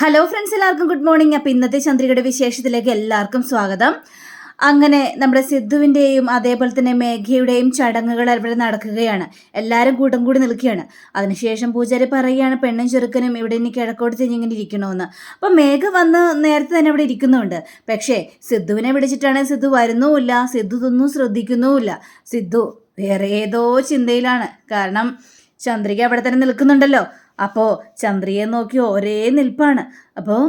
Hello friends എല്ലാവർക്കും good morning അപ്പം ഇന്നത്തെ ചന്ദ്രികയുടെ വിശേഷത്തിലേക്ക് എല്ലാവർക്കും സ്വാഗതം. അങ്ങനെ നമ്മുടെ സിദ്ധുവിന്റെയും അതേപോലെ തന്നെ മേഘയുടെയും ചടങ്ങുകൾ അവിടെ നടക്കുകയാണ്. എല്ലാവരും കൂട്ടം കൂടി നിൽക്കുകയാണ്. അതിനുശേഷം പൂജാരി പറയുകയാണ് പെണ്ണും ചെറുക്കനും ഇവിടെ ഇനി കിഴക്കോട്ട് തിരിഞ്ഞിങ്ങനെ ഇരിക്കണമെന്ന് അപ്പം മേഘ വന്ന് നേരത്തെ തന്നെ അവിടെ ഇരിക്കുന്നുണ്ട്. പക്ഷേ സിദ്ധുവിനെ വിളിച്ചിട്ടാണ് സിദ്ധു വരുന്നുമില്ല സിദ്ധു ഇതൊന്നും ശ്രദ്ധിക്കുന്നുമില്ല. സിദ്ധു വേറെ ഏതോ ചിന്തയിലാണ്. കാരണം ചന്ദ്രിക അവിടെ തന്നെ നിൽക്കുന്നുണ്ടല്ലോ. അപ്പോൾ ചന്ദ്രിയെ നോക്കി ഒരേ നിൽപ്പാണ്. അപ്പോൾ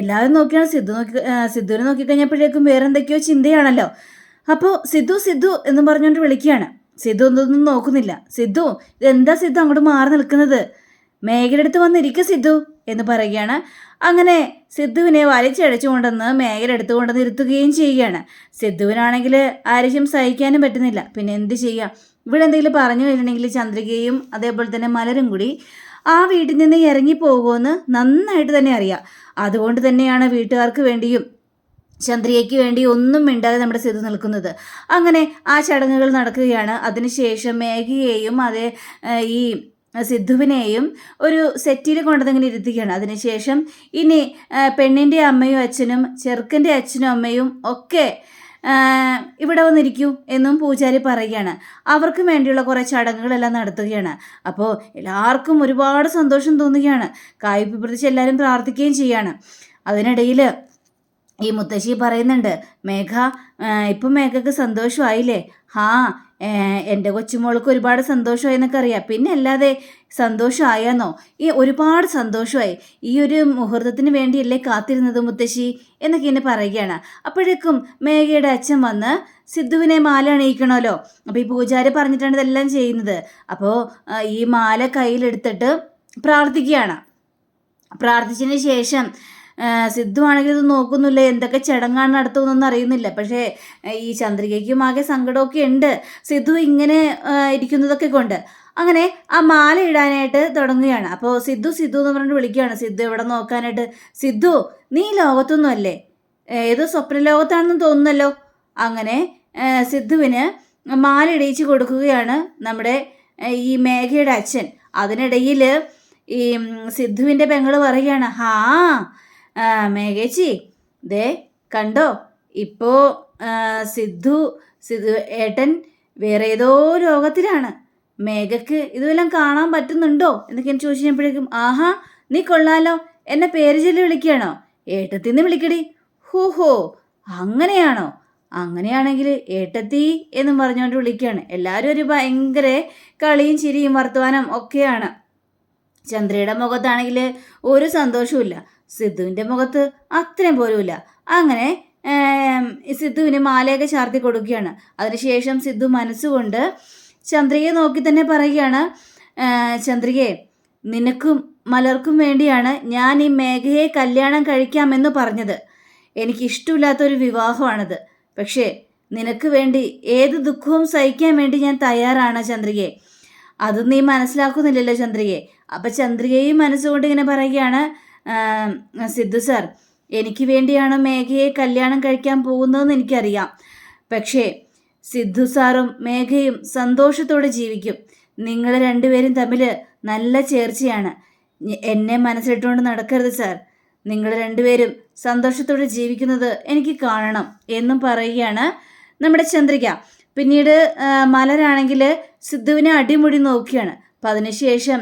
എല്ലാവരും നോക്കിയാണ്. സിദ്ധു നോക്കി സിദ്ധുവിനെ നോക്കിക്കഴിഞ്ഞപ്പോഴേക്കും വേറെ എന്തൊക്കെയോ ചിന്തയാണല്ലോ. അപ്പോൾ സിദ്ധു സിദ്ധു എന്ന് പറഞ്ഞുകൊണ്ട് വിളിക്കുകയാണ്. സിദ്ധു ഒന്നും നോക്കുന്നില്ല. സിദ്ധു ഇതെന്താ സിദ്ധു അങ്ങോട്ട് മാറി നിൽക്കുന്നത്? മേഘയുടെ വന്നിരിക്കുക സിദ്ധു എന്ന് പറയുകയാണ്. അങ്ങനെ സിദ്ധുവിനെ വലിച്ചടച്ചു കൊണ്ടുവന്ന് മേഘയുടെ അടുത്ത് കൊണ്ടുവന്ന് ഇരുത്തുകയും ചെയ്യുകയാണ്. സിദ്ധുവിനാണെങ്കിൽ ആരെയും സഹിക്കാനും പറ്റുന്നില്ല. പിന്നെ എന്ത് ചെയ്യുക ഇവിടെ എന്തെങ്കിലും പറഞ്ഞു കഴിഞ്ഞിട്ടുണ്ടെങ്കിൽ ചന്ദ്രികയും അതേപോലെ തന്നെ മലരും കൂടി ആ വീട്ടിൽ നിന്ന് ഇറങ്ങി പോകുമെന്ന് നന്നായിട്ട് തന്നെ അറിയാം. അതുകൊണ്ട് തന്നെയാണ് വീട്ടുകാർക്ക് വേണ്ടിയും ചന്ദ്രികയ്ക്ക് വേണ്ടി ഒന്നും മിണ്ടാതെ നമ്മുടെ സിദ്ധു നിൽക്കുന്നത്. അങ്ങനെ ആ ചടങ്ങുകൾ നടക്കുകയാണ്. അതിനുശേഷം മേഘയെയും അതേ ഈ സിദ്ധുവിനെയും ഒരു സെറ്റിൽ കൊണ്ടുവന്നിങ്ങനെ ഇരുത്തുകയാണ്. അതിനുശേഷം ഇനി പെണ്ണിന്റെ അമ്മയും അച്ഛനും ചെറുക്കന്റെ അച്ഛനും അമ്മയും ഒക്കെ ഇവിടെ വന്നിരിക്കൂ എന്നും പൂജാരി പറയുകയാണ്. അവർക്ക് വേണ്ടിയുള്ള കുറേ ചടങ്ങുകളെല്ലാം നടത്തുകയാണ്. അപ്പോൾ എല്ലാവർക്കും ഒരുപാട് സന്തോഷം തോന്നുകയാണ്. കായ്പ എല്ലാവരും പ്രാർത്ഥിക്കുകയും ചെയ്യാണ്. അതിനിടയിൽ ഈ മുത്തശ്ശി പറയുന്നുണ്ട് മേഘ ഇപ്പം മേഘക്ക് സന്തോഷമായില്ലേ? ഹാ എന്റെ കൊച്ചുമോൾക്ക് ഒരുപാട് സന്തോഷമായി എന്നൊക്കെ അറിയാം. പിന്നെ അല്ലാതെ സന്തോഷമായെന്നോ? ഈ ഒരുപാട് സന്തോഷമായി. ഈ ഒരു മുഹൂർത്തത്തിന് വേണ്ടിയല്ലേ കാത്തിരുന്നത് മുത്തശ്ശി? എന്നൊക്കെ എന്നെ പറയുകയാണ്. അപ്പോഴേക്കും മേഘയുടെ അച്ഛൻ വന്ന് സിദ്ധുവിനെ മാല അണിയിക്കണമല്ലോ. അപ്പോൾ ഈ പൂജാരി പറഞ്ഞിട്ടാണ് ഇതെല്ലാം ചെയ്യുന്നത്. അപ്പോൾ ഈ മാല കയ്യിലെടുത്തിട്ട് പ്രാർത്ഥിക്കുകയാണ്. പ്രാർത്ഥിച്ചതിന് ശേഷം സിദ്ധു ആണെങ്കിൽ ഇത് നോക്കുന്നില്ല? എന്തൊക്കെ ചടങ്ങാണ് നടത്തുന്നൊന്നും അറിയുന്നില്ല. പക്ഷേ ഈ ചന്ദ്രികയ്ക്കും ആകെ സങ്കടമൊക്കെ ഉണ്ട്. സിദ്ധു ഇങ്ങനെ ഇരിക്കുന്നതൊക്കെ കൊണ്ട്. അങ്ങനെ ആ മാല ഇടാനായിട്ട് തുടങ്ങുകയാണ്. അപ്പോൾ സിദ്ധു സിദ്ധു എന്ന് പറഞ്ഞിട്ട് വിളിക്കുകയാണ്. സിദ്ധു എവിടെ നോക്കാനായിട്ട്? സിദ്ധു നീ ലോകത്തൊന്നും അല്ലേ? ഏതോ സ്വപ്ന ലോകത്താണെന്ന് തോന്നുന്നല്ലോ. അങ്ങനെ സിദ്ധുവിന് മാല ഇടയിച്ച് കൊടുക്കുകയാണ് നമ്മുടെ ഈ മേഘയുടെ അച്ഛൻ. അതിനിടയിൽ ഈ സിദ്ധുവിന്റെ പെങ്ങൾ പറയുകയാണ് ഹാ ആ, മേഘേച്ചി ദേ കണ്ടോ? ഇപ്പോ സിദ്ധു സിദ്ധു ഏട്ടൻ വേറെ ഏതോ ലോകത്തിലാണ് മേഘക്ക് ഇതുവെല്ലാം കാണാൻ പറ്റുന്നുണ്ടോ? എന്നൊക്കെ ഞാൻ ചോദിച്ചു കഴിഞ്ഞപ്പോഴേക്കും ആഹാ നീ കൊള്ളാലോ. എന്നെ പേര് ചൊല്ലി വിളിക്കുകയാണോ? ഏട്ടത്തിന്ന് വിളിക്കടി. ഹോ ഹോ അങ്ങനെയാണോ? അങ്ങനെയാണെങ്കിൽ ഏട്ടത്തി എന്നും പറഞ്ഞുകൊണ്ട് വിളിക്കുകയാണ്. എല്ലാവരും ഒരു ഭയങ്കര കളിയും ചിരിയും വർത്തമാനം ഒക്കെയാണ്. ചന്ദ്രയുടെ മുഖത്താണെങ്കിൽ ഒരു സന്തോഷവുമില്ല. സിദ്ധുവിന്റെ മുഖത്ത് അത്രയും പോലുമില്ല. അങ്ങനെ സിദ്ധുവിന് മാലയൊക്കെ ചാർത്തി കൊടുക്കുകയാണ്. അതിനുശേഷം സിദ്ധു മനസ്സുകൊണ്ട് ചന്ദ്രികയെ നോക്കി തന്നെ പറയുകയാണ് "ഏ, ചന്ദ്രികയെ നിനക്കും മലർക്കും വേണ്ടിയാണ് ഞാൻ ഈ മേഘയെ കല്യാണം കഴിക്കാമെന്ന് പറഞ്ഞത്. എനിക്കിഷ്ടമില്ലാത്തൊരു വിവാഹമാണത്. പക്ഷേ നിനക്ക് വേണ്ടി ഏത് ദുഃഖവും സഹിക്കാൻ വേണ്ടി ഞാൻ തയ്യാറാണ് ചന്ദ്രികയെ അത് നീ മനസ്സിലാക്കുന്നില്ലല്ലോ ചന്ദ്രികയെ അപ്പം ചന്ദ്രികയും മനസ്സുകൊണ്ട് ഇങ്ങനെ പറയുകയാണ് "ആം, സിദ്ധു സാർ എനിക്ക് വേണ്ടിയാണ് മേഘയെ കല്യാണം കഴിക്കാൻ പോകുന്നതെന്ന് എനിക്കറിയാം. പക്ഷേ സിദ്ധു സാറും മേഘയും സന്തോഷത്തോടെ ജീവിക്കും. നിങ്ങൾ രണ്ടുപേരും തമ്മിൽ നല്ല ചേർച്ചയാണ്. എന്നെ മനസ്സിലിട്ടുകൊണ്ട് നടക്കരുത് സാർ. നിങ്ങൾ രണ്ടുപേരും സന്തോഷത്തോടെ ജീവിക്കുന്നത് എനിക്ക് കാണണം എന്നും പറയുകയാണ് നമ്മുടെ ചന്ദ്രിക. പിന്നീട് മലരാണെങ്കിൽ സിദ്ധുവിനെ അടിമുടി നോക്കിയാണ് അപ്പം അതിനുശേഷം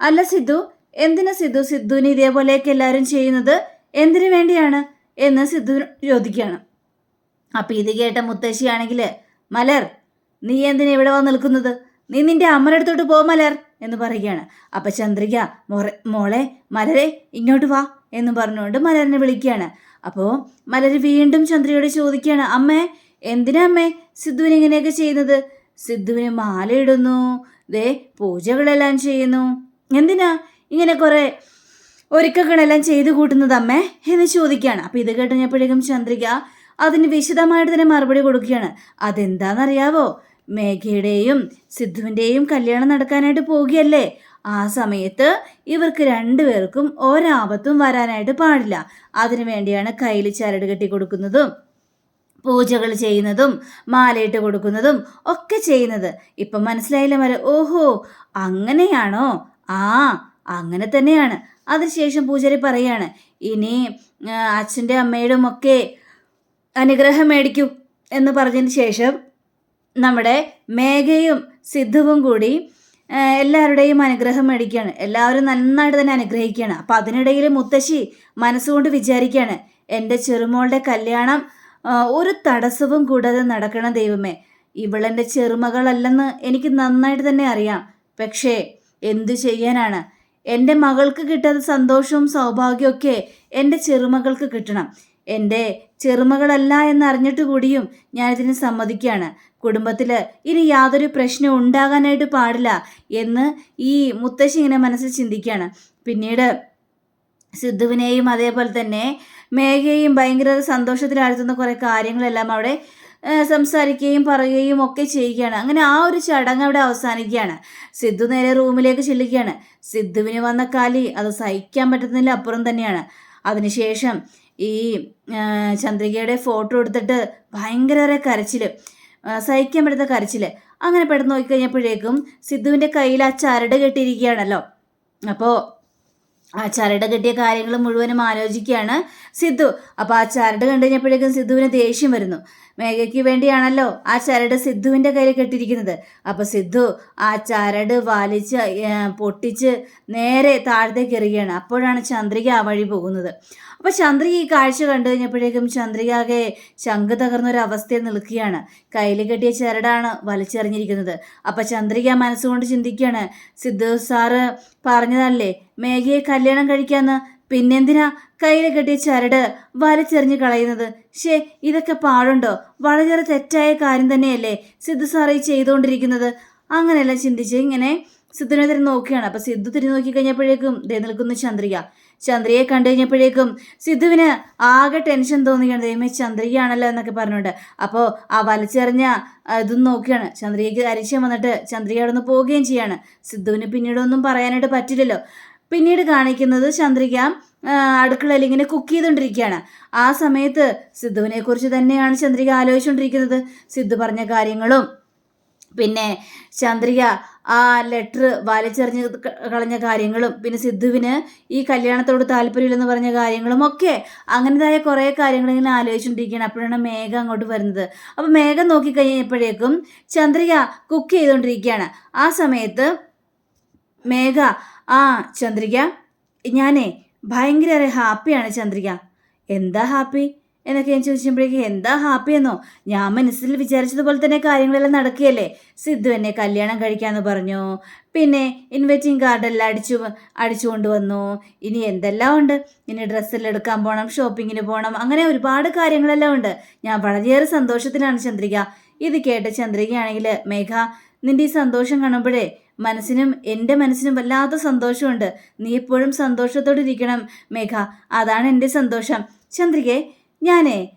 അല്ല സിദ്ധു എന്തിനാ സിദ്ധു? സിദ്ധുവിന് ഇതേപോലെയൊക്കെ എല്ലാവരും ചെയ്യുന്നത്? എന്തിനു വേണ്ടിയാണ്? എന്ന് സിദ്ധു ചോദിക്കുകയാണ്. അപ്പം ഇത് കേട്ട മുത്തശ്ശിയാണെങ്കിൽ മലർ നീ എന്തിനാ ഇവിടെ വന്ന് നിൽക്കുന്നത്? നീ നിന്റെ അമ്മയുടെ അടുത്തോട്ട് പോ മലർ എന്ന് പറയുകയാണ്. അപ്പം ചന്ദ്രിക മോറെ മോളെ മലരെ ഇങ്ങോട്ട് വാ എന്ന് പറഞ്ഞുകൊണ്ട് മലറിനെ വിളിക്കുകയാണ്. അപ്പോൾ മലർ വീണ്ടും ചന്ദ്രയോട് ചോദിക്കുകയാണ് അമ്മേ എന്തിനാ അമ്മേ സിദ്ധുവിന് ഇങ്ങനെയൊക്കെ ചെയ്യുന്നത്? സിദ്ധുവിന് മാലയിടുന്നു ദേ പൂജകളെല്ലാം ചെയ്യുന്നു. എന്തിനാ? ഇങ്ങനെ കുറേ ഒരുക്കങ്ങളെല്ലാം ചെയ്തു കൂട്ടുന്നത് അമ്മേ എന്ന് ചോദിക്കുകയാണ്. അപ്പം ഇത് കേട്ടുകഴിഞ്ഞപ്പോഴേക്കും ചന്ദ്രിക അതിന് വിശദമായിട്ട് തന്നെ മറുപടി കൊടുക്കുകയാണ്. അതെന്താണെന്നറിയാവോ? മേഘയുടെയും സിദ്ധുവിന്റെയും കല്യാണം നടക്കാനായിട്ട് പോവുകയല്ലേ? ആ സമയത്ത് ഇവർക്ക് രണ്ടുപേർക്കും ഒരാപത്തും വരാനായിട്ട് പാടില്ല. അതിനു വേണ്ടിയാണ് കയ്യിൽ ചരട് കെട്ടി കൊടുക്കുന്നതും പൂജകൾ ചെയ്യുന്നതും മാലയിട്ട് കൊടുക്കുന്നതും ഒക്കെ ചെയ്യുന്നത്. ഇപ്പം മനസ്സിലായില്ല മല ഓഹോ അങ്ങനെയാണോ? ആ അങ്ങനെ തന്നെയാണ്. അതിനുശേഷം പൂജാരി പറയാണ് ഇനി അച്ഛന്റെ അമ്മയുടെയും ഒക്കെ അനുഗ്രഹം മേടിക്കൂ. എന്ന് പറഞ്ഞതിന് ശേഷം നമ്മുടെ മേഘയും സിദ്ധുവും കൂടി എല്ലാവരുടെയും അനുഗ്രഹം മേടിക്കുകയാണ്. എല്ലാവരും നന്നായിട്ട് തന്നെ അനുഗ്രഹിക്കുകയാണ്. അപ്പം അതിനിടയിൽ മുത്തശ്ശി മനസ്സുകൊണ്ട് വിചാരിക്കുകയാണ് എന്റെ ചെറുമോളുടെ കല്യാണം ഒരു തടസ്സവും കൂടാതെ നടക്കണം ദൈവമേ ഇവളെന്റെ ചെറുമകളല്ലെന്ന് എനിക്ക് നന്നായിട്ട് തന്നെ അറിയാം. പക്ഷേ എന്തു ചെയ്യാനാണ്? എന്റെ മകൾക്ക് കിട്ടാത്ത സന്തോഷവും സൗഭാഗ്യമൊക്കെ എന്റെ ചെറുമകൾക്ക് കിട്ടണം. എന്റെ ചെറുമകളല്ല എന്നറിഞ്ഞിട്ട് കൂടിയും ഞാനിതിന് സമ്മതിക്കുകയാണ്. കുടുംബത്തിൽ ഇനി യാതൊരു പ്രശ്നവും ഉണ്ടാകാനായിട്ട് പാടില്ല എന്ന് ഈ മുത്തശ്ശി ഇങ്ങനെ മനസ്സിൽ ചിന്തിക്കുകയാണ്. പിന്നീട് സിദ്ധുവിനെയും അതേപോലെ തന്നെ മേഘയെയും ഭയങ്കര സന്തോഷത്തിലാഴ്ത്തുന്ന കുറേ കാര്യങ്ങളെല്ലാം അവിടെ സംസാരിക്കുകയും പറയുകയും ഒക്കെ ചെയ്യുകയാണ്. അങ്ങനെ ആ ഒരു ചടങ്ങ് അവിടെ അവസാനിക്കുകയാണ്. സിദ്ധു നേരെ റൂമിലേക്ക് ചെല്ലുകയാണ്. സിദ്ധുവിന് വന്ന കാലി അത് സഹിക്കാൻ പറ്റുന്നതിൽ അപ്പുറം തന്നെയാണ്. അതിനുശേഷം ഈ ചന്ദ്രികയുടെ ഫോട്ടോ എടുത്തിട്ട് ഭയങ്കര കരച്ചിൽ സഹിക്കാൻ പറ്റുന്ന കരച്ചിൽ അങ്ങനെ പെട്ടെന്ന് നോക്കിക്കഴിഞ്ഞപ്പോഴേക്കും സിദ്ധുവിന്റെ കയ്യിൽ ആ ചരട് കെട്ടിയിരിക്കുകയാണല്ലോ. അപ്പോൾ ആ ചരട് കിട്ടിയ കാര്യങ്ങൾ മുഴുവനും ആലോചിക്കുകയാണ് സിദ്ധു. അപ്പോൾ ആ ചരട് കണ്ടു കഴിഞ്ഞപ്പോഴേക്കും സിദ്ധുവിന് ദേഷ്യം വരുന്നു. മേഘയ്ക്ക് വേണ്ടിയാണല്ലോ ആ ചരട് സിദ്ധുവിന്റെ കയ്യിൽ കെട്ടിയിരിക്കുന്നത്. അപ്പോൾ സിദ്ധു ആ ചരട് വലിച്ച് പൊട്ടിച്ച് നേരെ താഴത്തേക്ക് എറിയുകയാണ്. അപ്പോഴാണ് ചന്ദ്രിക ആ വഴി പോകുന്നത്. അപ്പോൾ ചന്ദ്രിക ഈ കാഴ്ച കണ്ടു കഴിഞ്ഞപ്പോഴേക്കും ചന്ദ്രിക ആകെ ശങ്ക് തകർന്നൊരവസ്ഥയിൽ നിൽക്കുകയാണ്. കയ്യിൽ കെട്ടിയ ചരടാണ് വലിച്ചെറിഞ്ഞിരിക്കുന്നത്. അപ്പോൾ ചന്ദ്രിക മനസ്സുകൊണ്ട് ചിന്തിക്കുകയാണ്. സിദ്ധു സാറ് പറഞ്ഞതല്ലേ മേഘയെ കല്യാണം കഴിക്കാന്ന് പിന്നെന്തിനാ കയ്യിൽ കെട്ടിയ ചരട് വലിച്ചെറിഞ്ഞ് കളയുന്നത്? ഷേ ഇതൊക്കെ പാടുണ്ടോ? വളരെ തെറ്റായ കാര്യം തന്നെയല്ലേ സിദ്ധു സാറേ ചെയ്തുകൊണ്ടിരിക്കുന്നത് അങ്ങനെയല്ല ചിന്തിച്ച് ഇങ്ങനെ സിദ്ധുവിനെ തിരി നോക്കുകയാണ് അപ്പൊ സിദ്ധു തിരി നോക്കി കഴിഞ്ഞപ്പോഴേക്കും ദേ നിൽക്കുന്നു ചന്ദ്രിക. ചന്ദ്രയെ കണ്ടു കഴിഞ്ഞപ്പോഴേക്കും സിദ്ധുവിന് ആകെ ടെൻഷൻ തോന്നുകയാണ് ദൈവമേ ചന്ദ്രികയാണല്ലോ എന്നൊക്കെ പറഞ്ഞുകൊണ്ട്. അപ്പോൾ ആ വലിച്ചെറിഞ്ഞ ഇതും നോക്കുകയാണ് ചന്ദ്രികയ്ക്ക് അരിശം വന്നിട്ട് ചന്ദ്രിക അവിടെ നിന്ന് പോവുകയും ചെയ്യാണ്. സിദ്ധുവിന് പിന്നീടൊന്നും പറയാനായിട്ട് പറ്റില്ലല്ലോ. പിന്നീട് കാണിക്കുന്നത് ചന്ദ്രിക അടുക്കളയിൽ ഇങ്ങനെ കുക്ക് ചെയ്തുകൊണ്ടിരിക്കുകയാണ് ആ സമയത്ത് സിദ്ധുവിനെ കുറിച്ച് തന്നെയാണ് ചന്ദ്രിക ആലോചിച്ചുകൊണ്ടിരിക്കുന്നത് സിദ്ധു പറഞ്ഞ കാര്യങ്ങളും പിന്നെ ചന്ദ്രിക ആ ലെറ്റർ വലിച്ചെറിഞ്ഞ് കളഞ്ഞ കാര്യങ്ങളും പിന്നെ സിദ്ധുവിന് ഈ കല്യാണത്തോട് താല്പര്യമില്ലെന്ന് പറഞ്ഞ കാര്യങ്ങളും ഒക്കെ അങ്ങനതായ കുറേ കാര്യങ്ങൾ ഇങ്ങനെ ആലോചിച്ചുകൊണ്ടിരിക്കുകയാണ് അപ്പോഴാണ് മേഘ അങ്ങോട്ട് വരുന്നത്. അപ്പോൾ മേഘ നോക്കിക്കഴിഞ്ഞപ്പോഴേക്കും ചന്ദ്രിക കുക്ക് ചെയ്തുകൊണ്ടിരിക്കുകയാണ് ആ സമയത്ത് മേഘ ആ ചന്ദ്രിക. ഞാനേ ഭയങ്കര ഹാപ്പിയാണ് ചന്ദ്രിക. എന്താ ഹാപ്പി? എന്നൊക്കെ ഞാൻ ചോദിച്ചപ്പോഴേക്ക് എന്താ ഹാപ്പിയെന്നോ? ഞാൻ മനസ്സിൽ വിചാരിച്ചതുപോലെ തന്നെ കാര്യങ്ങളെല്ലാം നടക്കുകയല്ലേ? സിദ്ധു എന്നെ കല്യാണം കഴിക്കാമെന്ന് പറഞ്ഞു. പിന്നെ ഇൻവെറ്റിംഗ് കാർഡെല്ലാം അടിച്ചു അടിച്ചു കൊണ്ടുവന്നു. ഇനി എന്തെല്ലാം ഉണ്ട്? ഇനി ഡ്രസ്സെല്ലാം എടുക്കാൻ പോകണം ഷോപ്പിങ്ങിന് പോകണം അങ്ങനെ ഒരുപാട് കാര്യങ്ങളെല്ലാം ഉണ്ട്. ഞാൻ വളരെയേറെ സന്തോഷത്തിലാണ് ചന്ദ്രിക. ഇത് കേട്ട ചന്ദ്രികയാണെങ്കിൽ മേഘ നിന്റെ ഈ സന്തോഷം കാണുമ്പോഴേ മനസ്സിനും എന്റെ മനസ്സിനും വല്ലാത്ത സന്തോഷമുണ്ട്. നീ എപ്പോഴും സന്തോഷത്തോടെ ഇരിക്കണം മേഘ. അതാണ് എന്റെ സന്തോഷം. ചന്ദ്രികെ ഞാനേ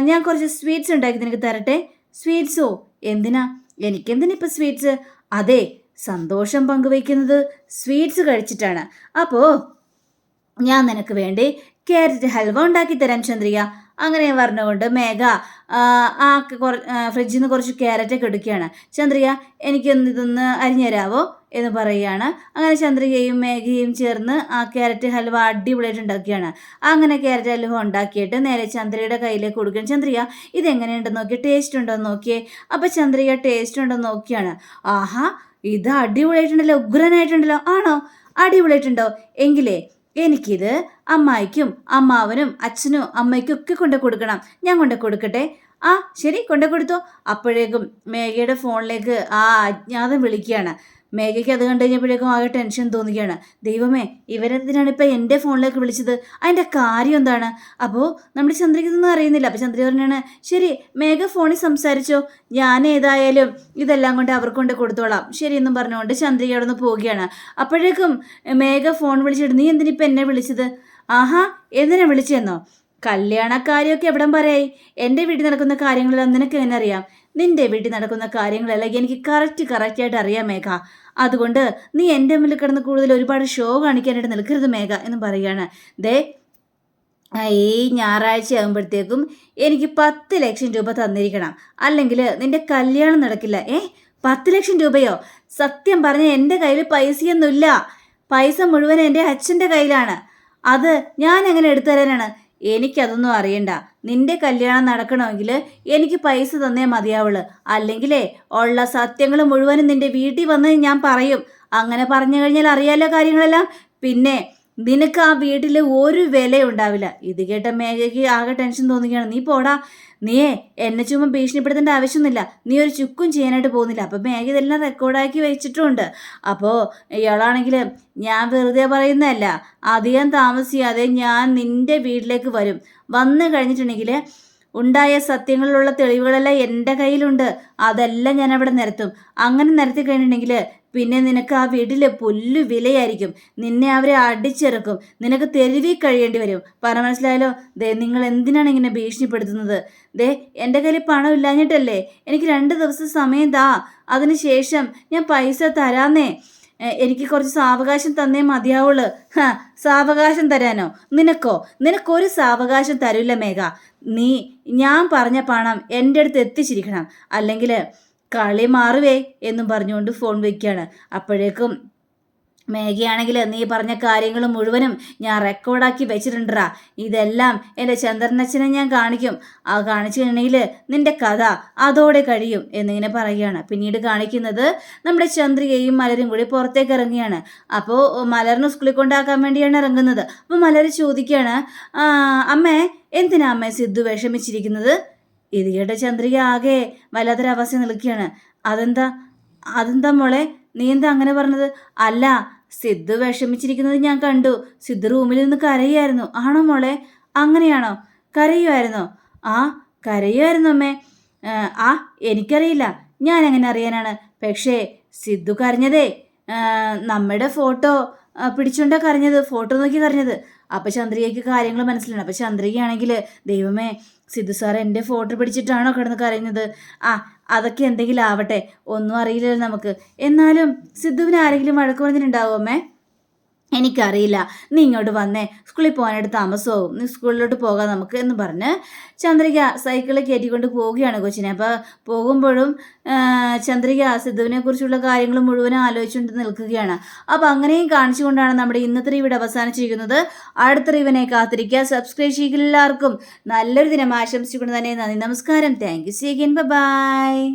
ഞാൻ കുറച്ച് സ്വീറ്റ്സ് ഉണ്ടാക്കി നിനക്ക് തരട്ടെ? സ്വീറ്റ്സോ? എന്തിനാ? എനിക്കെന്തിനാ ഇപ്പം സ്വീറ്റ്സ്? അതെ സന്തോഷം പങ്കുവയ്ക്കുന്നത് സ്വീറ്റ്സ് കഴിച്ചിട്ടാണ്. അപ്പോൾ ഞാൻ നിനക്ക് വേണ്ടി കാരറ്റ് ഹൽവ ഉണ്ടാക്കി തരാം ചന്ദ്രിക. അങ്ങനെ പറഞ്ഞുകൊണ്ട് മേഘ ആ, കുറ- ഫ്രിഡ്ജിൽ നിന്ന് കുറച്ച് ക്യാരറ്റൊക്കെ എടുക്കുകയാണ്. ചന്ദ്രിക എനിക്കൊന്ന് ഇതൊന്ന് അരിഞ്ഞുതരാവോ എന്ന് പറയുകയാണ്. അങ്ങനെ ചന്ദ്രികയും മേഘയും ചേർന്ന് ആ ക്യാരറ്റ് ഹൽവ അടിപൊളിയായിട്ട് ഉണ്ടാക്കുകയാണ്. അങ്ങനെ ക്യാരറ്റ് ഹൽവ ഉണ്ടാക്കിയിട്ട് നേരെ ചന്ദ്രയുടെ കയ്യിലേക്ക് കൊടുക്കുകയാണ്. ചന്ദ്രിക ഇതെങ്ങനെയുണ്ടെന്ന് നോക്കിയേ? ടേസ്റ്റ് ഉണ്ടോ എന്ന് നോക്കിയേ. അപ്പോൾ ചന്ദ്രിക ടേസ്റ്റ് ഉണ്ടോ എന്ന് നോക്കിയാണ്. ആഹാ ഇത് അടിപൊളിയായിട്ടുണ്ടല്ലോ ഉഗ്രനായിട്ടുണ്ടല്ലോ. ആണോ? അടിപൊളിയായിട്ടുണ്ടോ? എങ്കിലേ എനിക്കിത് അമ്മായിക്കും അമ്മാവനും അച്ഛനും അമ്മയ്ക്കും ഒക്കെ കൊണ്ട് കൊടുക്കണം. ഞാൻ കൊണ്ടു കൊടുക്കട്ടെ? ആ ശരി കൊണ്ട് കൊടുത്തോ. അപ്പോഴേക്കും മേഘയുടെ ഫോണിലേക്ക് ആ അജ്ഞാതം വിളിക്കുകയാണ്. മേഘയ്ക്ക് അത് കണ്ടു കഴിഞ്ഞപ്പോഴേക്കും ആകെ ടെൻഷൻ തോന്നുകയാണ്. ദൈവമേ ഇവരെന്തിനാണ് ഇപ്പം എന്റെ ഫോണിലേക്ക് വിളിച്ചത്? അതിന്റെ കാര്യം എന്താണ്? അപ്പോൾ നമ്മൾ ചന്ദ്രിക ഇതൊന്നും അറിയുന്നില്ല. അപ്പോൾ ചന്ദ്രിക പറഞ്ഞാണ് ശരി മേഘ ഫോണിൽ സംസാരിച്ചോ. ഞാൻ ഏതായാലും ഇതെല്ലാം കൊണ്ട് അവർക്ക് കൊണ്ട് കൊടുത്തോളാം. ശരി എന്നും പറഞ്ഞുകൊണ്ട് ചന്ദ്രിക അവിടെ നിന്ന് പോവുകയാണ്. അപ്പോഴേക്കും മേഘ ഫോൺ വിളിച്ചിട്ട് നീ എന്തിനിപ്പോൾ എന്നെ വിളിച്ചത്? ആഹാ എന്തിനാ വിളിച്ചെന്നോ കല്യാണക്കാര്യമൊക്കെ എവിടം പറയായി എന്റെ വീട്ടിൽ നടക്കുന്ന കാര്യങ്ങളെല്ലാം നിനക്ക് എങ്ങനെ അറിയാം? നിന്റെ വീട്ടിൽ നടക്കുന്ന കാര്യങ്ങളെല്ലാം എനിക്ക് കറക്റ്റ് കറക്റ്റായിട്ട് അറിയാം മേഘ. അതുകൊണ്ട് നീ എന്റെ മുന്നിൽ കിടന്ന് കൂടുതൽ ഒരുപാട് ഷോ കാണിക്കാനായിട്ട് നിൽക്കരുത് മേഘ എന്ന് പറയുകയാണ്. ദേ ഈ ഞായറാഴ്ച ആകുമ്പോഴത്തേക്കും എനിക്ക് പത്ത് ലക്ഷം രൂപ തന്നിരിക്കണം. അല്ലെങ്കിൽ നിന്റെ കല്യാണം നടക്കില്ല. ഏ പത്ത് ലക്ഷം രൂപയോ? സത്യം പറഞ്ഞ എന്റെ കയ്യിൽ പൈസയൊന്നുമില്ല. പൈസ മുഴുവൻ എന്റെ അച്ഛന്റെ കയ്യിലാണ്. അത് ഞാൻ എങ്ങനെ എടുത്തു തരാനാണ് എനിക്കതൊന്നും അറിയണ്ട. നിന്റെ കല്യാണം നടക്കണമെങ്കിൽ എനിക്ക് പൈസ തന്നേ മതിയാവുള്ളൂ. അല്ലെങ്കിലേ ഉള്ള സത്യങ്ങൾ മുഴുവനും നിന്റെ വീട്ടിൽ വന്ന് ഞാൻ പറയും. അങ്ങനെ പറഞ്ഞു കഴിഞ്ഞാൽ അറിയാലോ കാര്യങ്ങളെല്ലാം? പിന്നെ നിനക്ക് ആ വീട്ടിൽ ഒരു വില ഉണ്ടാവില്ല. ഇത് കേട്ട മേഘയ്ക്ക് ആകെ ടെൻഷൻ തോന്നുകയാണ്. നീ പോടാ. നീയേ എന്നെ ചുമ്മാ ഭീഷണിപ്പെടുത്തേണ്ട ആവശ്യമൊന്നുമില്ല. നീ ഒരു ചുക്കും ചെയ്യാനായിട്ട് പോകുന്നില്ല. അപ്പം മേഘ ഇതെല്ലാം റെക്കോർഡാക്കി വെച്ചിട്ടുണ്ട്. അപ്പോൾ ഇയാളാണെങ്കിൽ ഞാൻ വെറുതെ പറയുന്നതല്ല. അധികം താമസിയാതെ ഞാൻ നിന്റെ വീട്ടിലേക്ക് വരും. വന്നു കഴിഞ്ഞിട്ടുണ്ടെങ്കിൽ ഉണ്ടായ സത്യങ്ങളിലുള്ള തെളിവുകളെല്ലാം എന്റെ കയ്യിലുണ്ട്. അതെല്ലാം ഞാൻ അവിടെ നിരത്തും. അങ്ങനെ നിരത്തി കഴിഞ്ഞിട്ടുണ്ടെങ്കിൽ പിന്നെ നിനക്ക് ആ വീട്ടിൽ പുല്ലു വിലയായിരിക്കും. നിന്നെ അവരെ അടിച്ചിറക്കും. നിനക്ക് തെരുവി കഴിയേണ്ടി വരും. പറ മനസ്സിലായാലോ ദേ നിങ്ങൾ എന്തിനാണ് ഇങ്ങനെ ഭീഷണിപ്പെടുത്തുന്നത്? ദേ എന്റെ കയ്യിൽ പണം ഇല്ലാഞ്ഞിട്ടല്ലേ? എനിക്ക് രണ്ട് ദിവസം സമയം താ. അതിനുശേഷം ഞാൻ പൈസ തരാന്നേ. എനിക്ക് കുറച്ച് സാവകാശം തന്നേ മതിയാവുള്ളൂ. ഹ സാവകാശം തരാനോ? നിനക്കോ? നിനക്കൊരു സാവകാശം തരില്ല മേഘ. നീ ഞാൻ പറഞ്ഞ പണം എന്റെ അടുത്ത് എത്തിച്ചിരിക്കണം. അല്ലെങ്കിൽ കളി മാറുവേ എന്നും പറഞ്ഞുകൊണ്ട് ഫോൺ വയ്ക്കുകയാണ് അപ്പോഴേക്കും മേഘയാണെങ്കിൽ നീ പറഞ്ഞ കാര്യങ്ങൾ മുഴുവനും ഞാൻ റെക്കോർഡാക്കി വെച്ചിട്ടുണ്ടാ ഇതെല്ലാം എന്റെ ചന്ദ്രനച്ഛനെ ഞാൻ കാണിക്കും. ആ കാണിച്ചു കഴിഞ്ഞെങ്കിൽ നിന്റെ കഥ അതോടെ കഴിയും എന്നിങ്ങനെ പറയുകയാണ്. പിന്നീട് കാണിക്കുന്നത് നമ്മുടെ ചന്ദ്രികയും മലരും കൂടി പുറത്തേക്ക് ഇറങ്ങിയാണ് അപ്പോൾ മലറിന് സ്കൂളിൽ കൊണ്ടാക്കാൻ വേണ്ടിയാണ് ഇറങ്ങുന്നത്. അപ്പോൾ മലർ ചോദിക്കുകയാണ് അമ്മേ എന്തിനാ അമ്മേ സിദ്ധു വിഷമിച്ചിരിക്കുന്നത്? ഇത് ചന്ദ്രിക ആകെ വല്ലാത്തൊരവസ്ഥ നിൽക്കുകയാണ്. അതെന്താ? അതെന്താ മോളെ? നീ എന്താ അങ്ങനെ പറഞ്ഞത്? അല്ല സിദ്ധു വിഷമിച്ചിരിക്കുന്നത് ഞാൻ കണ്ടു. സിദ്ധു റൂമിൽ നിന്ന് കരയുമായിരുന്നു. ആണോ മോളെ? അങ്ങനെയാണോ? കരയുമായിരുന്നോ? ആ കരയുമായിരുന്നു അമ്മേ. "ഏ, ആ എനിക്കറിയില്ല. ഞാൻ എങ്ങനെ അറിയാനാണ്? പക്ഷേ സിദ്ധു കരഞ്ഞതേ. നമ്മുടെ ഫോട്ടോ പിടിച്ചുകൊണ്ടാണ് കരഞ്ഞത്. ഫോട്ടോ നോക്കി കരഞ്ഞത്. അപ്പം ചന്ദ്രികയ്ക്ക് കാര്യങ്ങൾ മനസ്സിലാണ്. അപ്പം ചന്ദ്രികയാണെങ്കിൽ ദൈവമേ സിദ്ധു സാർ എന്റെ ഫോട്ടോ പിടിച്ചിട്ടാണോ കിടന്ന് കരയുന്നത്? ആ അതൊക്കെ എന്തെങ്കിലും ആവട്ടെ. ഒന്നും അറിയില്ലല്ലോ നമുക്ക്. എന്നാലും സിദ്ധുവിന് ആരെങ്കിലും വഴക്ക് പറഞ്ഞിട്ടുണ്ടാവുമേ എനിക്കറിയില്ല. നീ ഇങ്ങോട്ട് വന്നേ. സ്കൂളിൽ പോകാനായിട്ട് താമസമാവും. നീ സ്കൂളിലോട്ട് പോകാം നമുക്ക് എന്ന് പറഞ്ഞ് ചന്ദ്രിക സൈക്കിളിൽ കയറ്റിക്കൊണ്ട് പോവുകയാണ് കൊച്ചിനെ. അപ്പോൾ പോകുമ്പോഴും ചന്ദ്രിക സിദ്ധുവിനെ കുറിച്ചുള്ള കാര്യങ്ങൾ മുഴുവനും ആലോചിച്ചുകൊണ്ട് നിൽക്കുകയാണ്. അപ്പോൾ അങ്ങനെയും കാണിച്ചുകൊണ്ടാണ് നമ്മുടെ ഇന്നത്തെ ഇവിടെ അവസാനിച്ചിരിക്കുന്നത്. അടുത്ത റിവിനെ കാത്തിരിക്കുക. സബ്സ്ക്രൈബ് ചെയ്യുക എല്ലാവർക്കും. നല്ലൊരു ദിനം ആശംസിച്ചുകൊണ്ട് തന്നെ നന്ദി നമസ്കാരം. Thank you see again bye